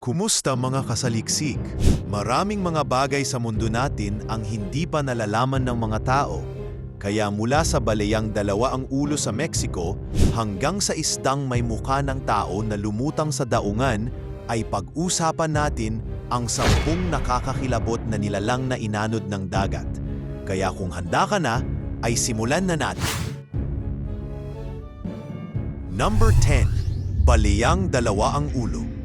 Kumusta mga kasaliksik? Maraming mga bagay sa mundo natin ang hindi pa nalalaman ng mga tao. Kaya mula sa balayang dalawa ang ulo sa Mexico hanggang sa isdang may mukha ng tao na lumutang sa daungan ay pag-usapan natin ang sampung nakakakilabot na nilalang na inanod ng dagat. Kaya kung handa ka na, ay simulan na natin. Number 10. Balayang dalawa ang ulo.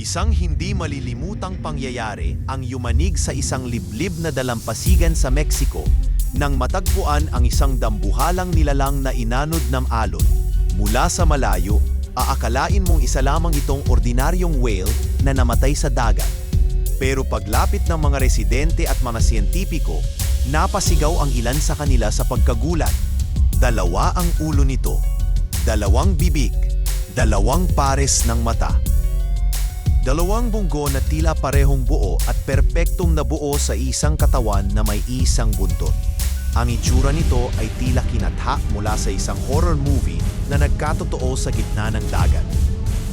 Isang hindi malilimutang pangyayari ang yumanig sa isang liblib na dalampasigan sa Mexico nang matagpuan ang isang dambuhalang nilalang na inanod ng alon. Mula sa malayo, aakalain mong isa lamang itong ordinaryong whale na namatay sa dagat. Pero paglapit ng mga residente at mga siyentipiko, napasigaw ang ilan sa kanila sa pagkagulat. Dalawa ang ulo nito, dalawang bibig, dalawang pares ng mata. Dalawang bunggo na tila parehong buo at perpektong nabuo sa isang katawan na may isang buntot. Ang itsura nito ay tila kinatha mula sa isang horror movie na nagkatotoo sa gitna ng dagat.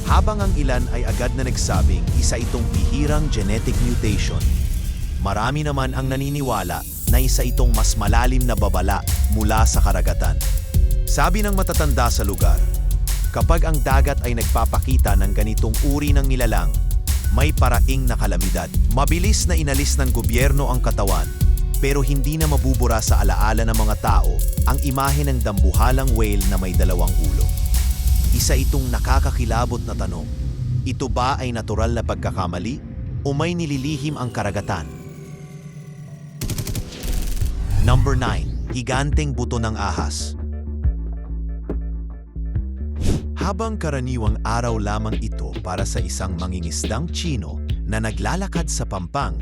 Habang ang ilan ay agad na nagsabing isa itong bihirang genetic mutation. Marami naman ang naniniwala na isa itong mas malalim na babala mula sa karagatan. Sabi ng matatanda sa lugar, Kapag ang dagat ay nagpapakita ng ganitong uri ng nilalang, may paraing na kalamidad. Mabilis na inalis ng gobyerno ang katawan, pero hindi na mabubura sa alaala ng mga tao ang imahe ng dambuhalang whale na may dalawang ulo. Isa itong nakakakilabot na tanong. Ito ba ay natural na pagkakamali o may nililihim ang karagatan? Number 9. Higanteng buto ng ahas. Habang karaniwang araw lamang ito para sa isang mangingisdang Chino na naglalakad sa pampang,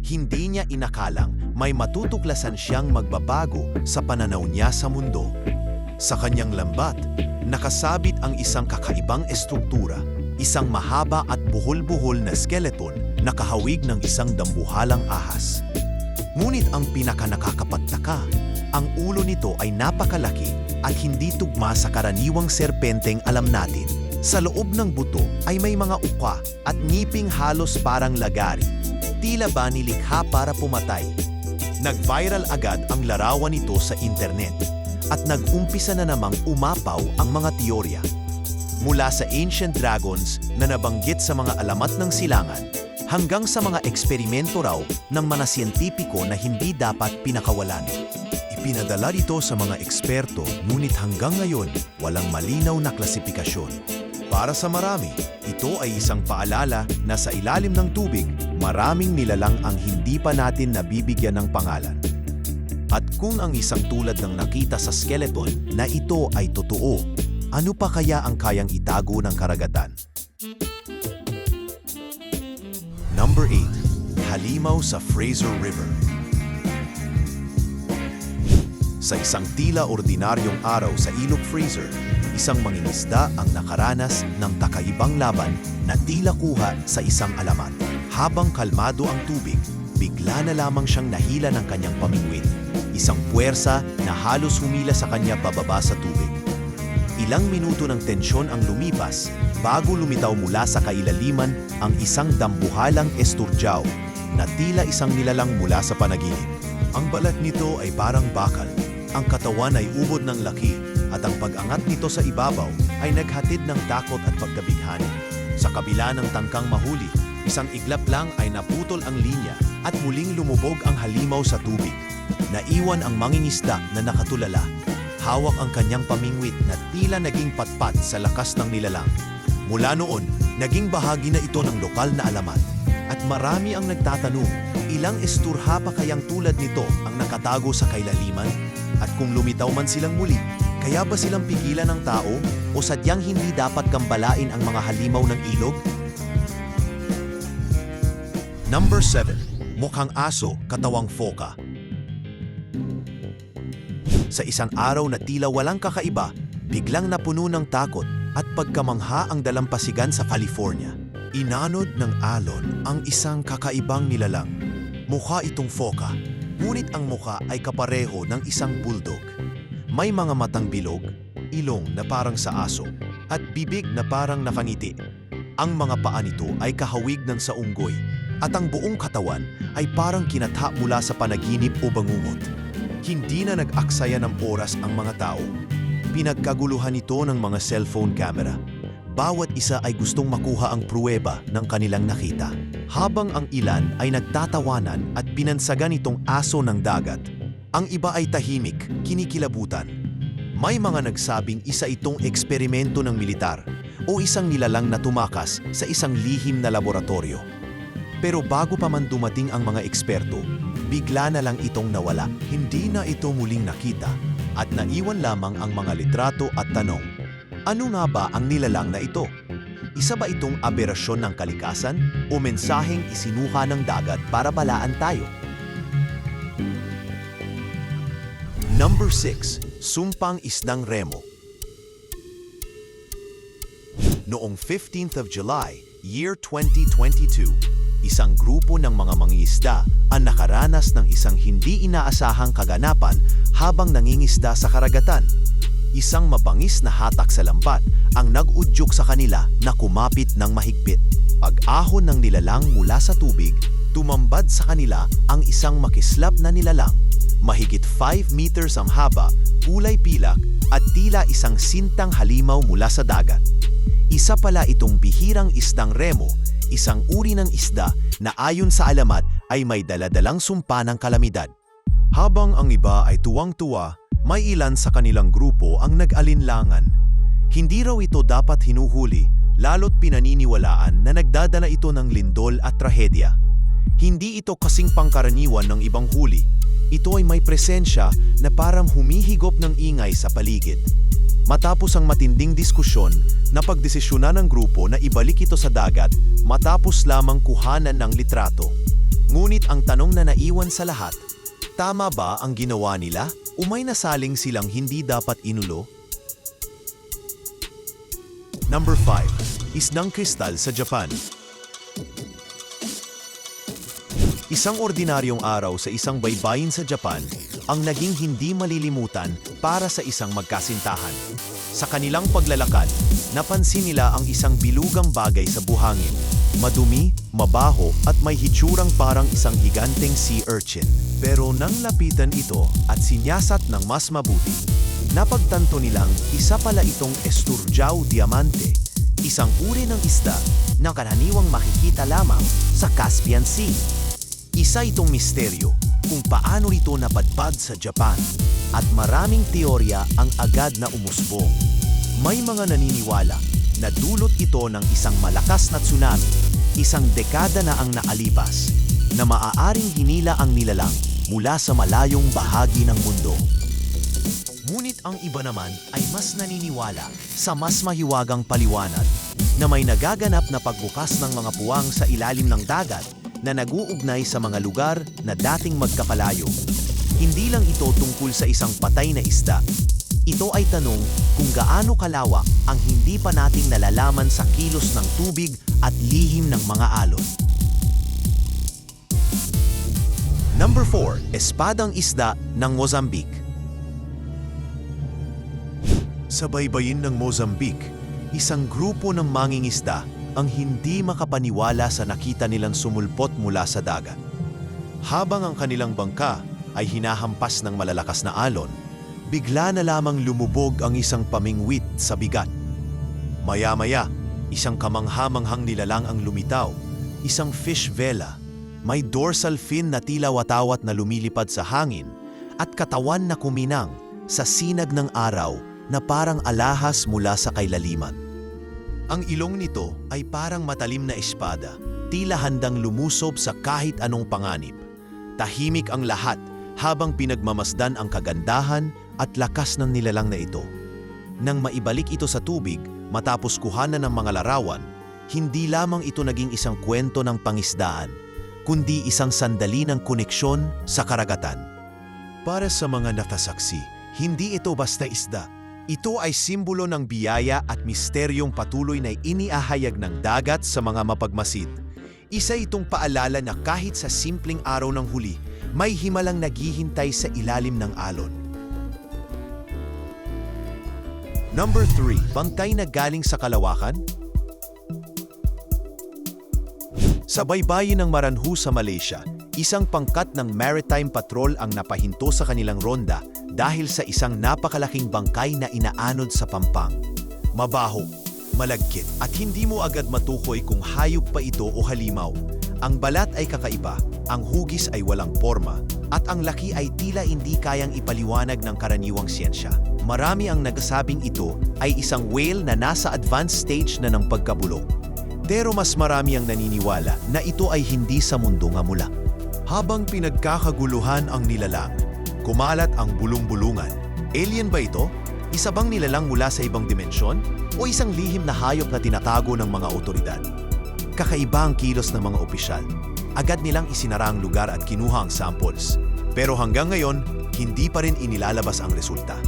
hindi niya inakalang may matutuklasan siyang magbabago sa pananaw niya sa mundo. Sa kanyang lambat, nakasabit ang isang kakaibang estruktura, isang mahaba at buhol-buhol na skeleton na kahawig ng isang dambuhalang ahas. Ngunit ang pinakanakakapagtaka, ang ulo nito ay napakalaki at hindi tugma sa karaniwang serpenteng alam natin. Sa loob ng buto ay may mga uka at ngiping halos parang lagari. Tila ba nilikha para pumatay? Nag-viral agad ang larawan nito sa internet at nag-umpisa na namang umapaw ang mga teorya. Mula sa ancient dragons na nabanggit sa mga alamat ng silangan hanggang sa mga eksperimento raw ng mga siyentipiko na hindi dapat pinakawalan. Ipinadala ito sa mga eksperto ngunit hanggang ngayon walang malinaw na klasifikasyon. Para sa marami, ito ay isang paalala na sa ilalim ng tubig, maraming nilalang ang hindi pa natin nabibigyan ng pangalan. At kung ang isang tulad ng nakita sa skeleton na ito ay totoo, ano pa kaya ang kayang itago ng karagatan? Number 8. Halimaw sa Fraser River Sa isang tila ordinaryong araw sa Ilog Fraser, isang mangingisda ang nakaranas ng kakaibang laban na tila kuha sa isang alamat. Habang kalmado ang tubig, bigla na lamang siyang nahila ng kanyang pamingwit. Isang puwersa na halos humila sa kanya pababa sa tubig. Ilang minuto ng tensyon ang lumipas bago lumitaw mula sa kailaliman ang isang dambuhalang esturjaw na tila isang nilalang mula sa panaginip. Ang balat nito ay parang bakal, ang katawan ay ubod ng laki at ang pag-angat nito sa ibabaw ay naghatid ng takot at pagkabighani. Sa kabila ng tangkang mahuli, isang iglap lang ay naputol ang linya at muling lumubog ang halimaw sa tubig. Naiwan ang mangingisda na nakatulala. Hawak ang kanyang pamingwit na tila naging patpat sa lakas ng nilalang. Mula noon, naging bahagi na ito ng lokal na alamat. At marami ang nagtatanong, ilang esturha pa kayang tulad nito ang nakatago sa kailaliman? At kung lumitaw man silang muli, kaya ba silang pigilan ng tao o sadyang hindi dapat gambalain ang mga halimaw ng ilog? Number 7. Mukhang aso, katawang foka. Sa isang araw na tila walang kakaiba, biglang napuno ng takot at pagkamangha ang dalampasigan sa California. Inanod ng alon ang isang kakaibang nilalang. Mukha itong foka, ngunit ang mukha ay kapareho ng isang bulldog. May mga matang bilog, ilong na parang sa aso, at bibig na parang nakangiti. Ang mga paa nito ay kahawig ng saunggoy at ang buong katawan ay parang kinatha mula sa panaginip o bangungot. Hindi na nag-aksaya ng oras ang mga tao. Pinagkaguluhan ito ng mga cellphone camera. Bawat isa ay gustong makuha ang pruweba ng kanilang nakita. Habang ang ilan ay nagtatawanan at binansagan itong aso ng dagat, ang iba ay tahimik, kinikilabutan. May mga nagsabing isa itong eksperimento ng militar o isang nilalang na tumakas sa isang lihim na laboratorio. Pero bago pa man dumating ang mga eksperto, bigla na lang itong nawala. Hindi na ito muling nakita at naiwan lamang ang mga litrato at tanong. Ano nga ba ang nilalang na ito? Isa ba itong aberasyon ng kalikasan o mensaheng isinuha ng dagat para balaan tayo? Number 6. Sumpang Isdang Remo Noong 15th of July, year 2022, isang grupo ng mga mangingisda ang nakaranas ng isang hindi inaasahang kaganapan habang nangingisda sa karagatan. Isang mabangis na hatak sa lambat ang nag-udyok sa kanila na kumapit ng mahigpit. Pag-ahon ng nilalang mula sa tubig, tumambad sa kanila ang isang makislap na nilalang. Mahigit 5 meters ang haba, kulay pilak at tila isang sintang halimaw mula sa dagat. Isa pala itong bihirang isdang remo, isang uri ng isda na ayon sa alamat ay may daladalang sumpa ng kalamidad. Habang ang iba ay tuwang-tuwa, may ilan sa kanilang grupo ang nag-alinlangan. Hindi raw ito dapat hinuhuli, lalo't pinaniniwalaan na nagdadala ito ng lindol at trahedya. Hindi ito kasing pangkaraniwan ng ibang huli. Ito ay may presensya na parang humihigop ng ingay sa paligid. Matapos ang matinding diskusyon, napagdesisyonan ng grupo na ibalik ito sa dagat matapos lamang kuhanan ng litrato. Ngunit ang tanong na naiwan sa lahat, tama ba ang ginawa nila? Umay nasaling silang hindi dapat inulo? Number 5. Isdang kristal sa Japan Isang ordinaryong araw sa isang baybayin sa Japan ang naging hindi malilimutan para sa isang magkasintahan. Sa kanilang paglalakad, napansin nila ang isang bilugang bagay sa buhangin. Madumi, mabaho at may hitsurang parang isang higanteng sea urchin. Pero nang lapitan ito at sinyasat ng mas mabuti, napagtanto nilang isa pala itong Esturjao diamante, isang uri ng isda na karaniwang makikita lamang sa Caspian Sea. Isa itong misteryo kung paano ito napadpad sa Japan at maraming teorya ang agad na umusbong. May mga naniniwala na dulot ito ng isang malakas na tsunami, isang dekada na ang naalipas, na maaaring hinila ang nilalang mula sa malayong bahagi ng mundo. Ngunit ang iba naman ay mas naniniwala sa mas mahiwagang paliwanag na may nagaganap na pagbukas ng mga puwang sa ilalim ng dagat na nag-uugnay sa mga lugar na dating magkakalayo. Hindi lang ito tungkol sa isang patay na isda. Ito ay tanong kung gaano kalawak ang hindi pa nating nalalaman sa kilos ng tubig at lihim ng mga alon. Number 4. Espadang Isda ng Mozambique Sa baybayin ng Mozambique, isang grupo ng mangingisda ang hindi makapaniwala sa nakita nilang sumulpot mula sa dagat. Habang ang kanilang bangka ay hinahampas ng malalakas na alon, bigla na lamang lumubog ang isang pamingwit sa bigat. Maya-maya, isang kamanghamanghang nilalang ang lumitaw, isang fish vela, may dorsal fin na tila watawat na lumilipad sa hangin at katawan na kuminang sa sinag ng araw na parang alahas mula sa kailaliman. Ang ilong nito ay parang matalim na espada, tila handang lumusob sa kahit anong panganib. Tahimik ang lahat habang pinagmamasdan ang kagandahan at lakas ng nilalang na ito. Nang maibalik ito sa tubig matapos kuhanan ng mga larawan, hindi lamang ito naging isang kwento ng pangisdaan, kundi isang sandali ng koneksyon sa karagatan. Para sa mga nakasaksi, hindi ito basta isda, ito ay simbolo ng biyaya at misteryong patuloy na iniahayag ng dagat sa mga mapagmasid. Isa itong paalala na kahit sa simpleng araw ng huli, may himalang naghihintay sa ilalim ng alon. Number 3. Bangkay na galing sa kalawakan? Sa baybayin ng Maranhu sa Malaysia, isang pangkat ng Maritime Patrol ang napahinto sa kanilang ronda dahil sa isang napakalaking bangkay na inaanod sa pampang. Mabaho, malagkit at hindi mo agad matukoy kung hayop pa ito o halimaw. Ang balat ay kakaiba, ang hugis ay walang forma, at ang laki ay tila hindi kayang ipaliwanag ng karaniwang siyensya. Marami ang nagsasabing ito ay isang whale na nasa advanced stage na ng pagkabulok. Pero mas marami ang naniniwala na ito ay hindi sa mundo nga mula. Habang pinagkakaguluhan ang nilalang, kumalat ang bulong-bulungan. Alien ba ito? Isa bang nilalang mula sa ibang dimensyon? O isang lihim na hayop na tinatago ng mga otoridad? Kakaiba ang kilos ng mga opisyal. Agad nilang isinara ang lugar at kinuha ang samples. Pero hanggang ngayon, hindi pa rin inilalabas ang resulta.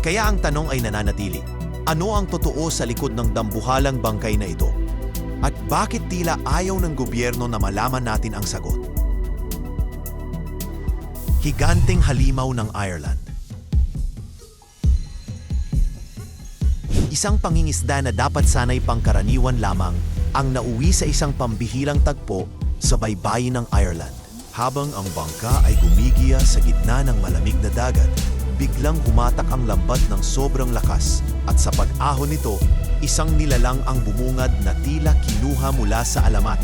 Kaya ang tanong ay nananatili. Ano ang totoo sa likod ng dambuhalang bangkay na ito? At bakit tila ayaw ng gobyerno na malaman natin ang sagot? Higanting halimaw ng Ireland Isang pangingisda na dapat sanay pangkaraniwan lamang ang nauwi sa isang pambihirang tagpo sa baybayin ng Ireland. Habang ang bangka ay gumigiya sa gitna ng malamig na dagat, biglang humatak ang lambat ng sobrang lakas at sa pag-ahon nito, isang nilalang ang bumungad na tila kinuha mula sa alamat.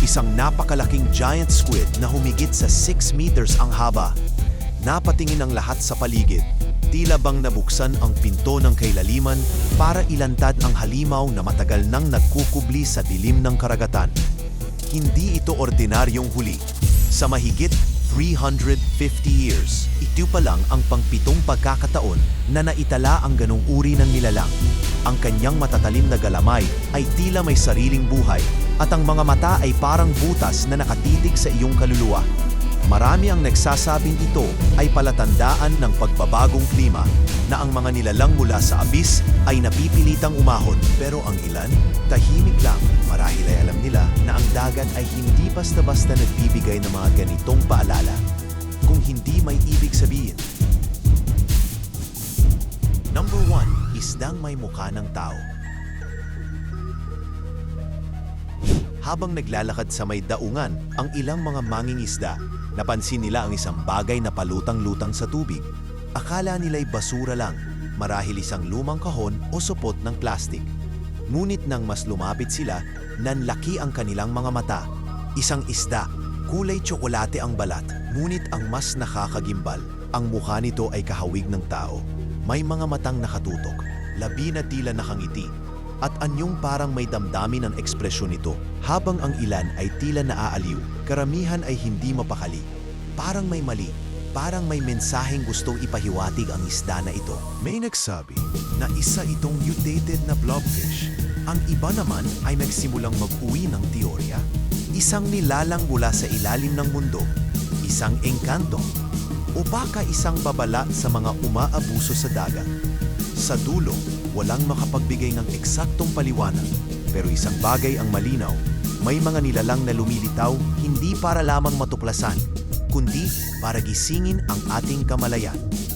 Isang napakalaking giant squid na humigit sa 6 meters ang haba. Napatingin ang lahat sa paligid. Tila bang nabuksan ang pinto ng kailaliman para ilantad ang halimaw na matagal nang nagkukubli sa dilim ng karagatan. Hindi ito ordinaryong huli. Sa mahigit 350 years, ito pa lang ang pangpitong pagkakataon na naitala ang ganong uri ng nilalang. Ang kanyang matatalim na galamay ay tila may sariling buhay at ang mga mata ay parang butas na nakatitig sa iyong kaluluwa. Marami ang nagsasabing ito ay palatandaan ng pagbabagong klima na ang mga nilalang mula sa abis ay napipilitang umahon. Pero ang ilan, tahimik lang. Marahil ay alam nila na ang dagat ay hindi basta-basta nagbibigay ng mga ganitong paalala kung hindi may ibig sabihin. Number 1. Isdang may mukha ng tao. Habang naglalakad sa may daungan ang ilang mga mangingisda, napansin nila ang isang bagay na palutang-lutang sa tubig. Akala nila'y basura lang, marahil isang lumang kahon o supot ng plastik. Ngunit nang mas lumapit sila, nanlaki ang kanilang mga mata. Isang isda, kulay tsokolate ang balat, ngunit ang mas nakakagimbal, ang mukha nito ay kahawig ng tao. May mga matang nakatutok, labi na tila nakangiti, at anyong parang may damdamin ang ekspresyon nito. Habang ang ilan ay tila naaaliw, karamihan ay hindi mapakali. Parang may mali, parang may mensaheng gustong ipahiwatig ang isda na ito. May nagsabi na isa itong mutated na blobfish. Ang iba naman ay nagsimulang mag-uwi ng teorya. Isang nilalang mula sa ilalim ng mundo, isang engkanto, o baka isang babala sa mga umaabuso sa dagat. Sa dulo, walang makapagbigay ng eksaktong paliwanag, pero isang bagay ang malinaw, may mga nilalang na lumilitaw hindi para lamang matuklasan, kundi para gisingin ang ating kamalayan.